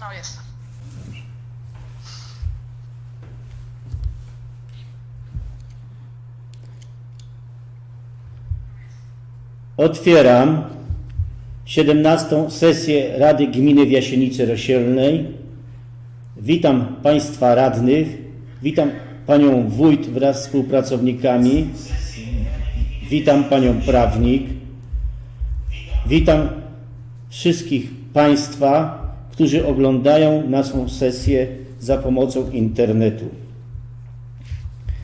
No jestem. Otwieram 17. sesję Rady Gminy w Jasienicy Rosielnej. Witam Państwa radnych, witam Panią Wójt wraz z współpracownikami, witam Panią Prawnik, witam wszystkich Państwa, którzy oglądają naszą sesję za pomocą internetu.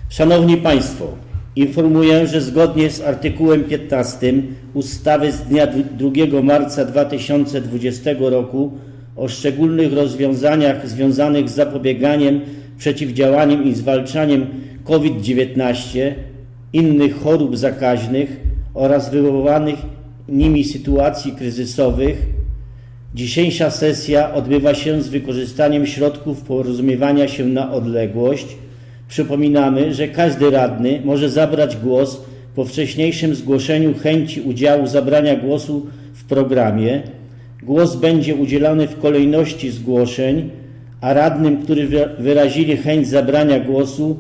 Szanowni Państwo, informuję, że zgodnie z artykułem 15 ustawy z dnia 2 marca 2020 roku o szczególnych rozwiązaniach związanych z zapobieganiem, przeciwdziałaniem i zwalczaniem COVID-19, innych chorób zakaźnych oraz wywołanych nimi sytuacji kryzysowych, Dzisiejsza sesja odbywa się z wykorzystaniem środków porozumiewania się na odległość. Przypominamy, że każdy radny może zabrać głos po wcześniejszym zgłoszeniu chęci udziału zabrania głosu w programie. Głos będzie udzielany w kolejności zgłoszeń, a radnym, którzy wy- wyrazili chęć zabrania głosu,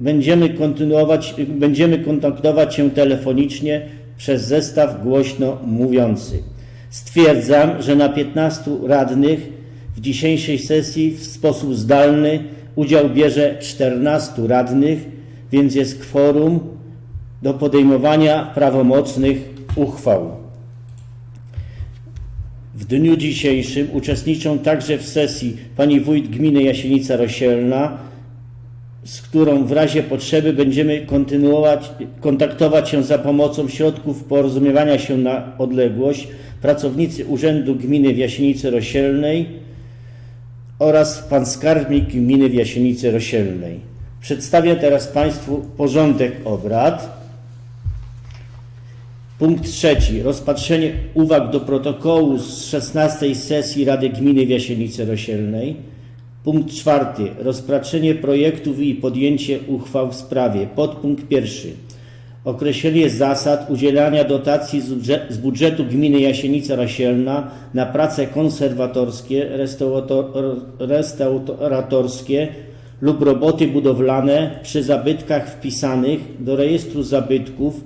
Będziemy kontynuować, będziemy kontaktować się telefonicznie przez zestaw głośno mówiący. Stwierdzam, że na 15 radnych w dzisiejszej sesji w sposób zdalny udział bierze 14 radnych, więc jest kworum do podejmowania prawomocnych uchwał. W dniu dzisiejszym uczestniczą także w sesji pani wójt gminy Jasienica Rosielna, z którą w razie potrzeby będziemy kontynuować, kontaktować się za pomocą środków porozumiewania się na odległość, pracownicy Urzędu Gminy w Jasienicy Rosielnej oraz pan skarbnik gminy w Jasienicy Rosielnej. Przedstawię teraz Państwu porządek obrad. Punkt trzeci. Rozpatrzenie uwag do protokołu z 16 sesji Rady Gminy w Jasienicy Rosielnej. Punkt czwarty. Rozpatrzenie projektów i podjęcie uchwał w sprawie. Podpunkt pierwszy. Określenie zasad udzielania dotacji z budże- z budżetu gminy Jasienica Rasielna na prace konserwatorskie, restaurator- restauratorskie lub roboty budowlane przy zabytkach wpisanych do rejestru zabytków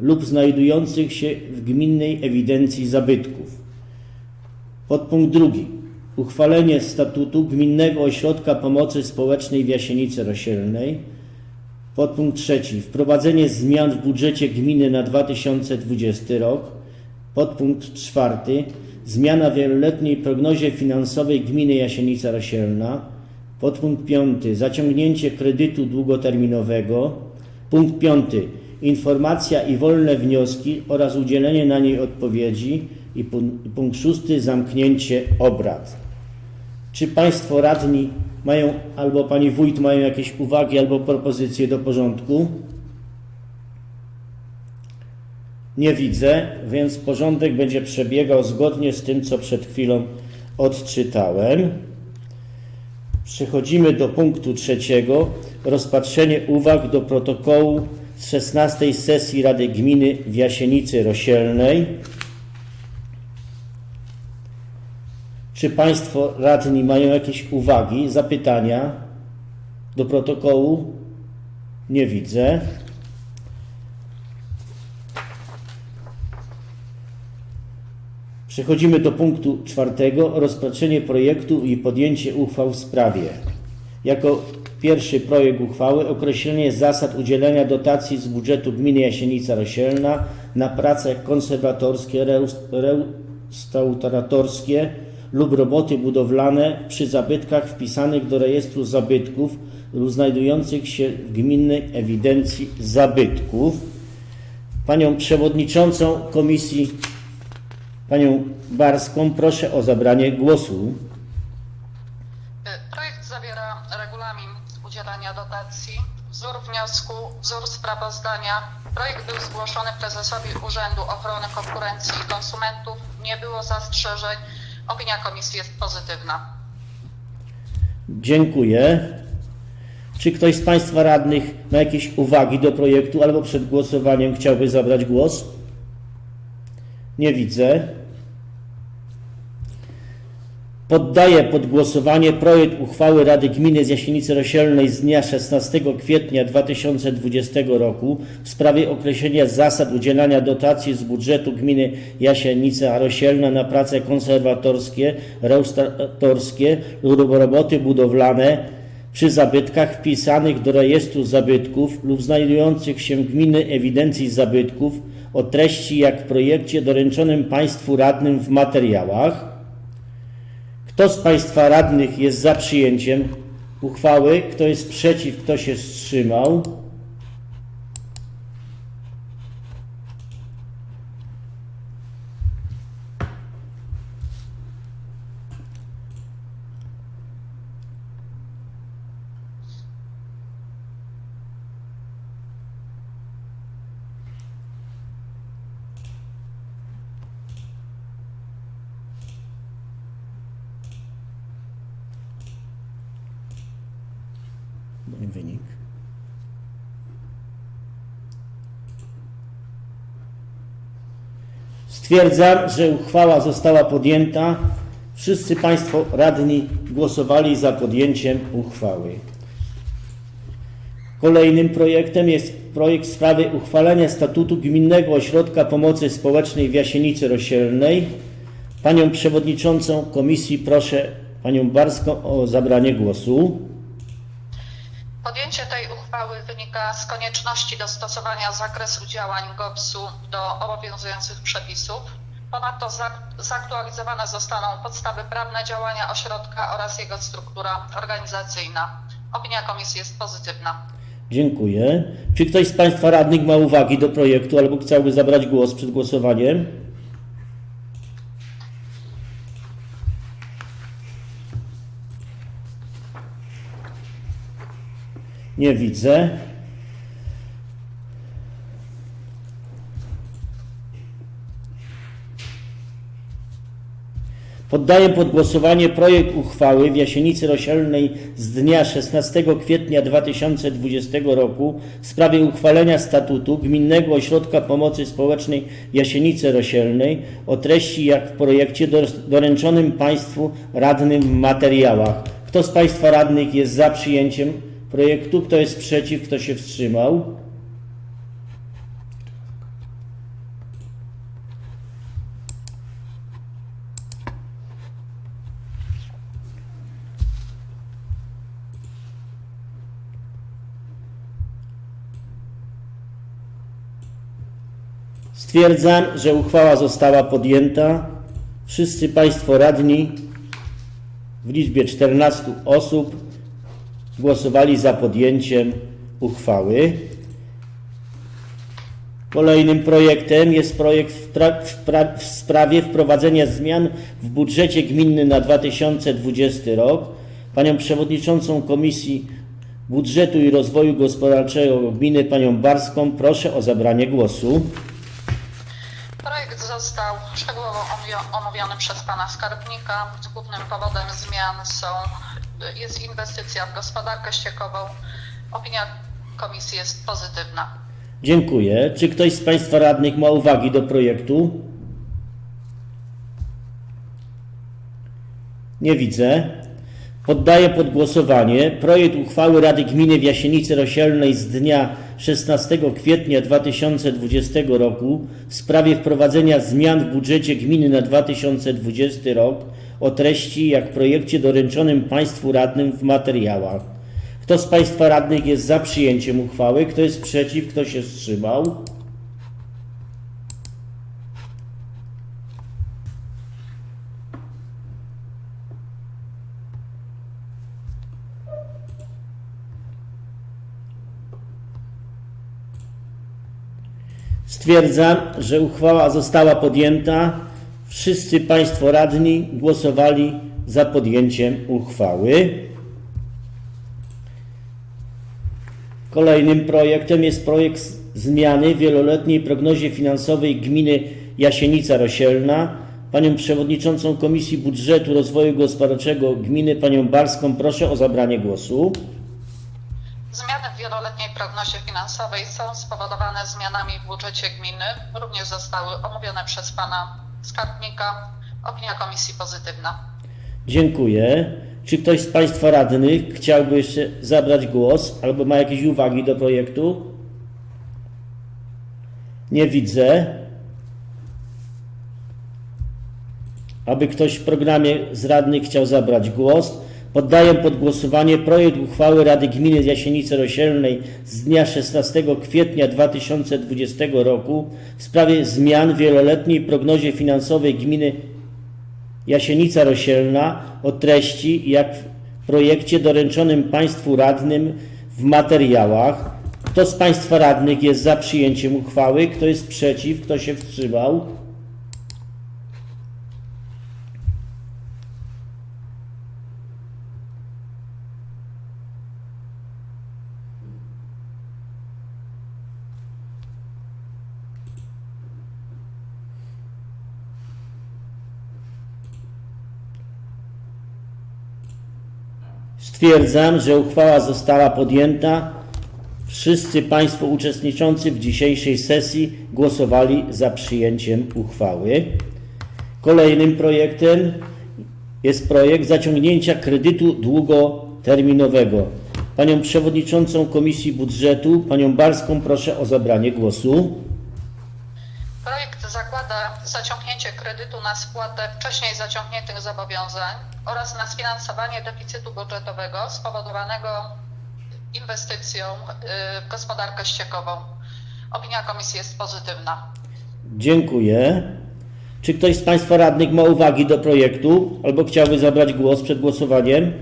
lub znajdujących się w gminnej ewidencji zabytków. Podpunkt drugi. Uchwalenie statutu Gminnego Ośrodka Pomocy Społecznej w Jasienicy Rosielnej. Podpunkt trzeci. Wprowadzenie zmian w budżecie gminy na 2020 rok. Podpunkt czwarty. Zmiana w wieloletniej prognozie finansowej gminy Jasienica Rosielna. Podpunkt piąty. Zaciągnięcie kredytu długoterminowego. Punkt piąty. Informacja i wolne wnioski oraz udzielenie na niej odpowiedzi. I pun- punkt szósty. Zamknięcie obrad. Czy Państwo radni mają, albo Pani Wójt mają jakieś uwagi albo propozycje do porządku? Nie widzę, więc porządek będzie przebiegał zgodnie z tym, co przed chwilą odczytałem. Przechodzimy do punktu trzeciego. Rozpatrzenie uwag do protokołu z 16 sesji Rady Gminy w Jasienicy Rosielnej. Czy Państwo radni mają jakieś uwagi, zapytania do protokołu? Nie widzę. Przechodzimy do punktu czwartego. Rozpatrzenie projektu i podjęcie uchwał w sprawie. Jako pierwszy projekt uchwały określenie zasad udzielenia dotacji z budżetu gminy Jasienica Rosielna na prace konserwatorskie, restauratorskie lub roboty budowlane przy zabytkach wpisanych do rejestru zabytków lub znajdujących się w gminnej ewidencji zabytków. Panią przewodniczącą komisji, panią Barską, proszę o zabranie głosu. Y, Projekt zawiera regulamin udzielania dotacji, wzór wniosku, wzór sprawozdania. Projekt był zgłoszony prezesowi Urzędu Ochrony Konkurencji i Konsumentów. Nie było zastrzeżeń. Opinia komisji jest pozytywna. Dziękuję. Czy ktoś z Państwa radnych ma jakieś uwagi do projektu albo przed głosowaniem chciałby zabrać głos? Nie widzę. Poddaję pod głosowanie projekt uchwały Rady Gminy z Jasienicy Rosielnej z dnia 16 kwietnia 2020 roku w sprawie określenia zasad udzielania dotacji z budżetu gminy Jasienica Rosielna na prace konserwatorskie, restauratorskie lub roboty budowlane przy zabytkach wpisanych do rejestru zabytków lub znajdujących się w gminy ewidencji zabytków o treści jak w projekcie doręczonym Państwu radnym w materiałach. Kto z Państwa radnych jest za przyjęciem uchwały? Kto jest przeciw? Kto się wstrzymał? Stwierdzam, że uchwała została podjęta. Wszyscy Państwo radni głosowali za podjęciem uchwały. Kolejnym projektem jest projekt w sprawie uchwalenia statutu Gminnego Ośrodka Pomocy Społecznej w Jasienicy Rosielnej. Panią Przewodniczącą Komisji proszę Panią Barską o zabranie głosu. Podjęcie tej uchwały wynika z konieczności dostosowania zakresu działań GOPS-u do obowiązujących przepisów. Ponadto za- zaktualizowane zostaną podstawy prawne działania ośrodka oraz jego struktura organizacyjna. Opinia komisji jest pozytywna. Dziękuję. Czy ktoś z Państwa radnych ma uwagi do projektu albo chciałby zabrać głos przed głosowaniem? Nie widzę. Poddaję pod głosowanie projekt uchwały w Jasienicy Rosielnej z dnia 16 kwietnia 2020 roku w sprawie uchwalenia statutu Gminnego Ośrodka Pomocy Społecznej Jasienicy Rosielnej o treści jak w projekcie dor- doręczonym Państwu radnym w materiałach. Kto z Państwa radnych jest za przyjęciem projektu? Kto jest przeciw? Kto się wstrzymał? Stwierdzam, że uchwała została podjęta. Wszyscy Państwo radni w liczbie 14 osób głosowali za podjęciem uchwały. Kolejnym projektem jest projekt w, w, w sprawie wprowadzenia zmian w budżecie gminnym na 2020 rok. Panią Przewodniczącą Komisji Budżetu i Rozwoju Gospodarczego Gminy, Panią Barską, proszę o zabranie głosu. Projekt został szczegółowo omówio- omówiony przez pana skarbnika. Głównym powodem zmian są, jest inwestycja w gospodarkę ściekową. Opinia komisji jest pozytywna. Dziękuję. Czy ktoś z Państwa radnych ma uwagi do projektu? Nie widzę. Poddaję pod głosowanie projekt uchwały Rady Gminy w Jasienicy Rosielnej z dnia 16 kwietnia 2020 roku w sprawie wprowadzenia zmian w budżecie gminy na 2020 rok o treści jak projekcie doręczonym Państwu radnym w materiałach. Kto z Państwa radnych jest za przyjęciem uchwały? Kto jest przeciw? Kto się wstrzymał? Stwierdzam, że uchwała została podjęta. Wszyscy Państwo radni głosowali za podjęciem uchwały. Kolejnym projektem jest projekt zmiany w wieloletniej prognozie finansowej gminy Jasienica Rosielna. Panią Przewodniczącą Komisji Budżetu Rozwoju Gospodarczego Gminy, Panią Barską, proszę o zabranie głosu. Zmiany w wieloletniej prognozie finansowej są spowodowane zmianami w budżecie gminy. Również zostały omówione przez pana skarbnika. Opinia komisji pozytywna. Dziękuję. Czy ktoś z Państwa radnych chciałby jeszcze zabrać głos albo ma jakieś uwagi do projektu? Nie widzę. Aby ktoś w programie z radnych chciał zabrać głos, poddaję pod głosowanie projekt uchwały Rady Gminy Jasienicy Rosielnej z dnia 16 kwietnia 2020 roku w sprawie zmian w wieloletniej prognozie finansowej gminy Jasienica Rosielna o treści jak w projekcie doręczonym Państwu radnym w materiałach. Kto z Państwa radnych jest za przyjęciem uchwały? Kto jest przeciw? Kto się wstrzymał? Stwierdzam, że uchwała została podjęta. Wszyscy Państwo uczestniczący w dzisiejszej sesji głosowali za przyjęciem uchwały. Kolejnym projektem jest projekt zaciągnięcia kredytu długoterminowego. Panią Przewodniczącą Komisji Budżetu, Panią Barską proszę o zabranie głosu. Projekt zakłada zaciągnięcie kredytu na spłatę wcześniej zaciągniętych zobowiązań oraz na sfinansowanie deficytu budżetowego spowodowanego inwestycją y, w gospodarkę ściekową. Opinia komisji jest pozytywna. Dziękuję. Czy ktoś z Państwa radnych ma uwagi do projektu albo chciałby zabrać głos przed głosowaniem?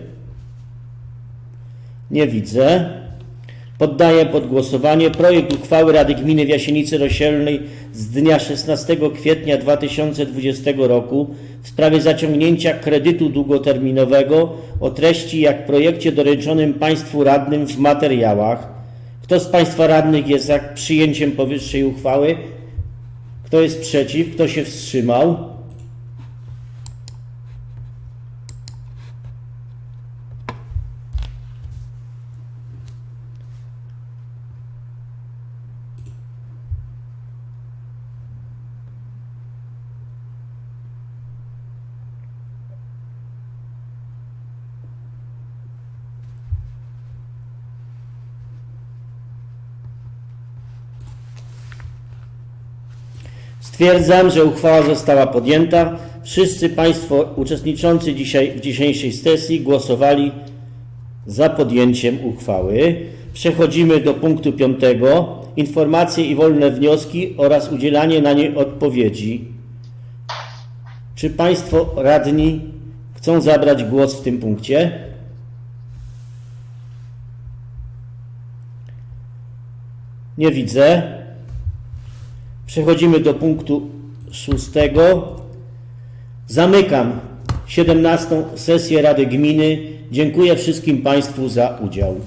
Nie widzę. Poddaję pod głosowanie projekt uchwały Rady Gminy w Jasienicy Rosielnej z dnia 16 kwietnia 2020 roku w sprawie zaciągnięcia kredytu długoterminowego o treści jak w projekcie doręczonym Państwu radnym w materiałach. Kto z Państwa radnych jest za przyjęciem powyższej uchwały? Kto jest przeciw? Kto się wstrzymał? Stwierdzam, że uchwała została podjęta. Wszyscy Państwo uczestniczący dzisiaj w dzisiejszej sesji głosowali za podjęciem uchwały. Przechodzimy do punktu piątego. Informacje i wolne wnioski oraz udzielanie na nie odpowiedzi. Czy Państwo radni chcą zabrać głos w tym punkcie? Nie widzę. Przechodzimy do punktu szóstego. Zamykam 17. sesję Rady Gminy. Dziękuję wszystkim Państwu za udział.